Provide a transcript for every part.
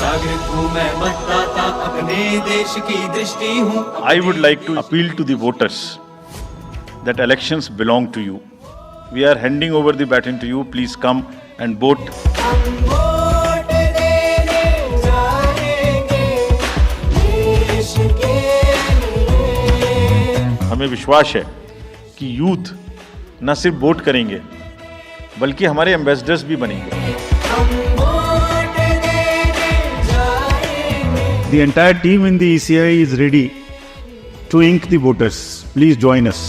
जागृत हूँ मैं मतदाता अपने देश की दृष्टि हूँ। I would like to appeal to the voters that elections belong to you we are handing over the baton to you please come and vote हमें विश्वास है कि यूथ न सिर्फ़ वोट करेंगे बल्कि हमारे एम्बेसडर्स भी बनेंगे। The entire team in the ECI is ready to ink the voters. Please join us.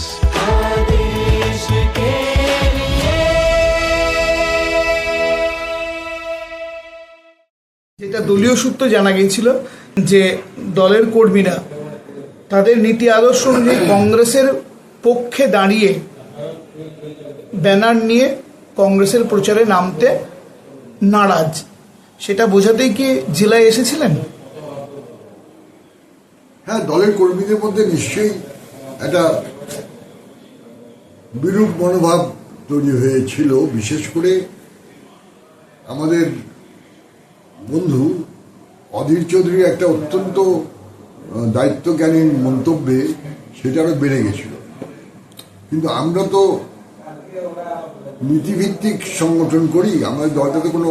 যেটা দলীয় সূত্র জানা গিয়েছিল যে দলের কর্মীরা তাদের নীতি আদর্শ অনুযায়ী কংগ্রেসের পক্ষে দাঁড়িয়ে ব্যানার নিয়ে কংগ্রেসের প্রচারে নামতে নারাজ সেটা বোঝাতেই কি জেলায় এসেছিলেন হ্যাঁ দলের কর্মীদের মধ্যে নিশ্চয়ই একটা বিরূপ মনোভাব তৈরি হয়েছিল, বিশেষ করে আমাদের বন্ধু অধীর চৌধুরীর একটা অত্যন্ত দায়িত্বজ্ঞানীর মন্তব্যে সেটা আরও বেড়ে গেছিল। কিন্তু আমরা তো নীতিভিত্তিক সংগঠন করি, আমাদের দলটা তো কোনো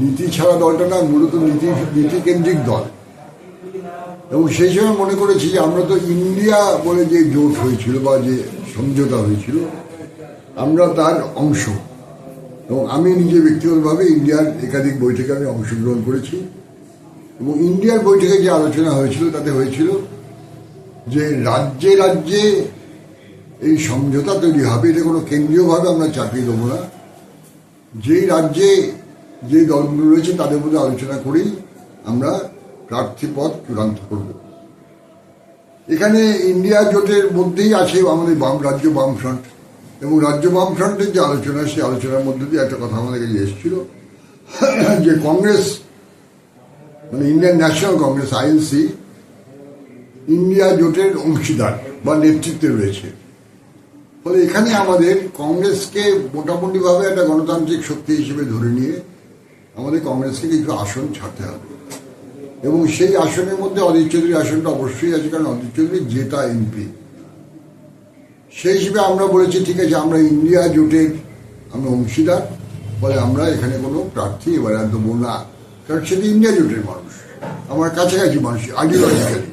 নীতি ছাড়া দলটা না, মূলত নীতি, নীতিকেন্দ্রিক দল। এবং সেই সময় মনে করেছি যে আমরা তো ইন্ডিয়া বলে যে জোট হয়েছিল বা যে সমঝোতা হয়েছিল, আমরা তার অংশ। এবং আমি নিজে ব্যক্তিগতভাবে ইন্ডিয়ার একাধিক বৈঠকে আমি অংশগ্রহণ করেছি। এবং ইন্ডিয়ার বৈঠকে যে আলোচনা হয়েছিল, তাতে হয়েছিল যে রাজ্যে রাজ্যে এই সমঝোতা তৈরি হবে, এটা কোনো কেন্দ্রীয়ভাবে আমরা চাপিয়ে দেবো না। যেই রাজ্যে যে দলগুলো রয়েছে, তাদের মধ্যে আলোচনা করেই আমরা প্রার্থী পদ চূড়ান্ত করব। এখানে ইন্ডিয়া জোটের মধ্যেই আছে আমাদের বাম, রাজ্য বামফ্রন্ট এবং রাজ্য বামফ্রন্টের যে আলোচনা, সেই আলোচনার মধ্যে দিয়ে একটা কথা আমাদের কাছে এসেছিল। যে কংগ্রেস মানে Indian national Congress INC India জোটের অংশীদার বা নেতৃত্বে রয়েছে। ফলে এখানে আমাদের কংগ্রেসকে মোটামুটিভাবে একটা গণতান্ত্রিক শক্তি হিসেবে ধরে নিয়ে আমাদের কংগ্রেসকে কিছু আসন ছাড়তে হবে। এবং সেই আসনের মধ্যে অধীর চৌধুরী আসনটা অবশ্যই আছে, কারণ অধীর চৌধুরী জেতা এমপি। সেই হিসেবে আমরা বলেছি, ঠিক আছে, আমরা ইন্ডিয়া জোটের, আমরা অংশীদার। ফলে আমরা এখানে কোনো প্রার্থী এবার আর দেবো না, কারণ সেটা ইন্ডিয়া জোটের মানুষ। আমার কাছাকাছি মানুষ আইডিওলজিক্যালি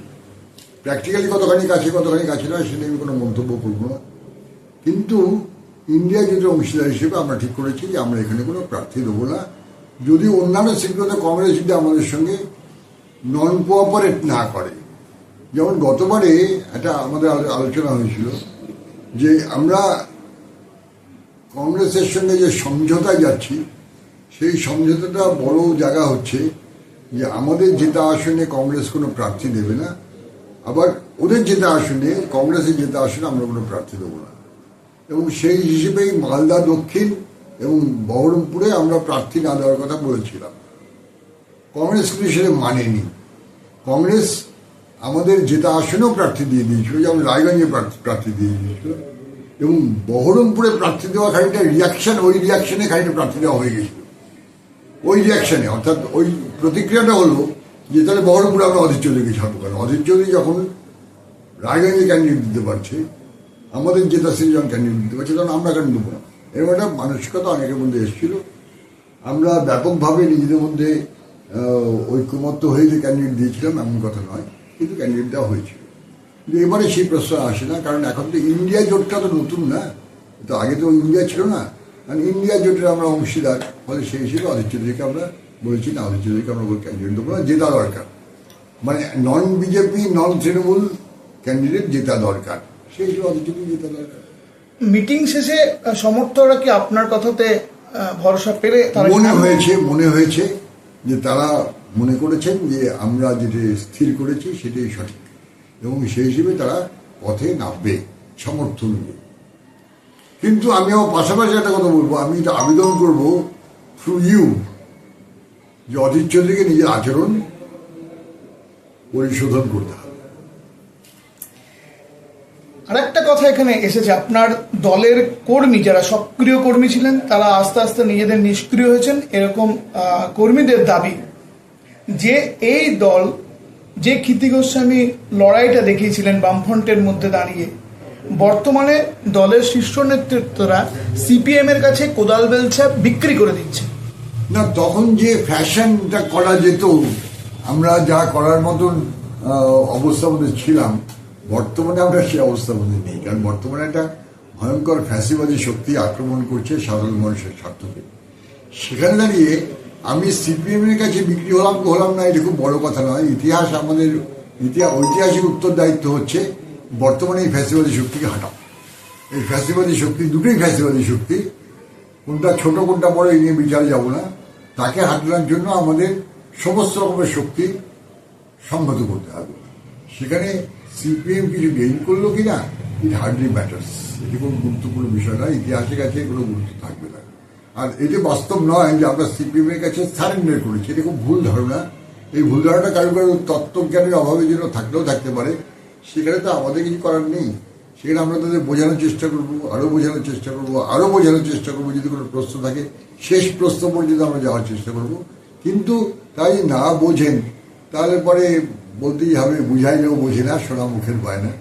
প্র্যাকটিক্যালি কতখানি কাছে কতখানি কাছে নয়, সেটা আমি কোনো মন্তব্য করব না। কিন্তু ইন্ডিয়া জোটের অংশীদার হিসেবে আমরা ঠিক করেছি যে আমরা এখানে কোনো প্রার্থী দেবো না। যদি অন্যান্য সিটগুলোতে কংগ্রেস যদি আমাদের সঙ্গে নন কোঅপারেট না করে। যেমন গতবারে একটা আমাদের আলোচনা হয়েছিল যে আমরা কংগ্রেসের সঙ্গে যে সমঝোতায় যাচ্ছি, সেই সমঝোতাটা বড় জায়গা হচ্ছে যে আমাদের জেতা আসনে কংগ্রেস কোনো প্রার্থী দেবে না, আবার ওদের জেতা আসনে, কংগ্রেসের জেতা আসনে আমরা কোনো প্রার্থী দেবো না। এবং সেই হিসেবেই মালদা দক্ষিণ এবং বহরমপুরে আমরা প্রার্থী না দেওয়ার কথা বলেছিলাম। কংগ্রেস কিন্তু সেটা মানেনি। কংগ্রেস আমাদের যেটা আসনেও প্রার্থী দিয়ে দিয়েছিল, যেমন রায়গঞ্জে প্রার্থী- দিয়ে দিয়েছিল, এবং বহরমপুরে প্রার্থী দেওয়া খানিকটা রিয়াকশন ওই রিয়াকশনে খানিকটা প্রার্থী দেওয়া হয়ে গেছিল। ওই রিয়াকশনে অর্থাৎ ওই প্রতিক্রিয়াটা হলো যে তাহলে বহরমপুরে আমরা অধীর চৌধুরীকে ছাড়বো কেন? অধীর চৌধুরী যখন রায়গঞ্জে ক্যান্ডিডেট দিতে পারছে, আমাদের জেতা সিটি যখন ক্যান্ডিডেট দিতে পারছে, তখন আমরা কেন দেবো না? এরকম একটা মানসিকতা অনেকের মধ্যে এসেছিল। আমরা ব্যাপকভাবে নিজেদের মধ্যে ঐক্যমত্য হয়ে যে ক্যান্ডিডেট দিয়েছিলাম এমন কথা নয় কিন্তু ক্যান্ডিডেট দেওয়া হয়েছিল। কিন্তু এবারে সেই প্রশ্রয় আসে না কারণ এখন তো ইন্ডিয়া জোটটা তো নতুন না। তো আগে তো ইন্ডিয়া ছিল না। কারণ ইন্ডিয়া জোটের আমরা অংশীদার ফলে সেই হিসেবে অধীর চৌধুরীকে আমরা বলেছি না অধীর চৌধুরীকে আমরা ক্যান্ডিডেট দেবো না জেতা দরকার। মানে non BJP non Trinamool candidate জেতা দরকার। সেই হিসেবে অধীর চৌধুরী জেতা দরকার। মিটিং শেষে সমর্থকরা কি আপনার কথাতে ভরসা পেরে মনে হয়েছে মনে হয়েছে। যে তারা মনে করেছেন যে আমরা যেটি স্থির করেছি সেটাই সঠিক। এবং সেই হিসেবে তারা পথে নামবে সমর্থন নেবে। কিন্তু আমি আমার পাশাপাশি একটা কথা বলব, আমি এটা আবেদন করব থ্রু ইউ যে অধীর চৌধুরীকে নিজের আচরণ পরিশোধন করতে আর একটা কথা এখানে এসেছে, আপনার দলের কর্মী, যারা সক্রিয় কর্মী ছিলেন, তারা আস্তে আস্তে নিজেদের নিষ্ক্রিয় হয়েছেন। এরকম কর্মীদের দাবি যে এই দল, যে কীর্তি গোস্বামী লড়াইটা দেখিয়েছিলেন বামফ্রন্টের মধ্যে দাঁড়িয়ে, বর্তমানে দলের শীর্ষ নেতৃত্বরা সিপিএম এর কাছে কোদাল বেলছা বিক্রি করে দিচ্ছে। না, তখন যে ফ্যাশনটা করা যেত, আমরা যা করার মতন অবস্থা ছিলাম। বর্তমানে আমরা সেই অবস্থার মধ্যে নেই। কারণ বর্তমানে একটা ভয়ঙ্কর ফ্যাসিবাদী শক্তি আক্রমণ করছে সাধারণ মানুষের স্বার্থকে। সেখানে দাঁড়িয়ে আমি সিপিএম এর কাছে বিক্রি হলাম কি হলাম না, এটা খুব বড় কথা নয়। ইতিহাস আমাদের ইতিহাস ঐতিহাসিক উত্তরদায়িত্ব হচ্ছে বর্তমানে এই ফ্যাসিবাদী শক্তিকে হাঁটাও। এই ফ্যাসিবাদী শক্তি দুটোই ফ্যাসিবাদী শক্তি। কোনটা ছোট, কোনটা বড়, এই নিয়ে বিচারে যাব না। তাকে হাঁটানোর জন্য আমাদের সমস্ত রকমের শক্তি সংহত করতে হবে। সেখানে সিপিএম কিছু গেইন করল কিনা ইট হার্ডলি ম্যাটার্স এটি কোনো গুরুত্বপূর্ণ বিষয় নয়, ইতিহাসের কাছে কোনো গুরুত্ব থাকবে না। আর এটি বাস্তব নয় যে আমরা সিপিএম এর কাছে সারেন্ডার করেছি, এটা খুব ভুল ধারণা। এই ভুল ধারণা কারও কারও তত্ত্বজ্ঞানের অভাবে যেন থাকলেও থাকতে পারে। সেখানে তো আমাদের কিছু করার নেই। সেখানে আমরা তাদের বোঝানোর চেষ্টা করব আরও বোঝানোর চেষ্টা করব আরও বোঝানোর চেষ্টা করব যদি কোনো প্রশ্ন থাকে। শেষ প্রশ্ন পর্যন্ত আমরা যাওয়ার চেষ্টা করব। কিন্তু তাই না বোঝেন, তাহলে পরে বলতেই হবে বুঝাইলেও বুঝি না সোনা মুখের বায়না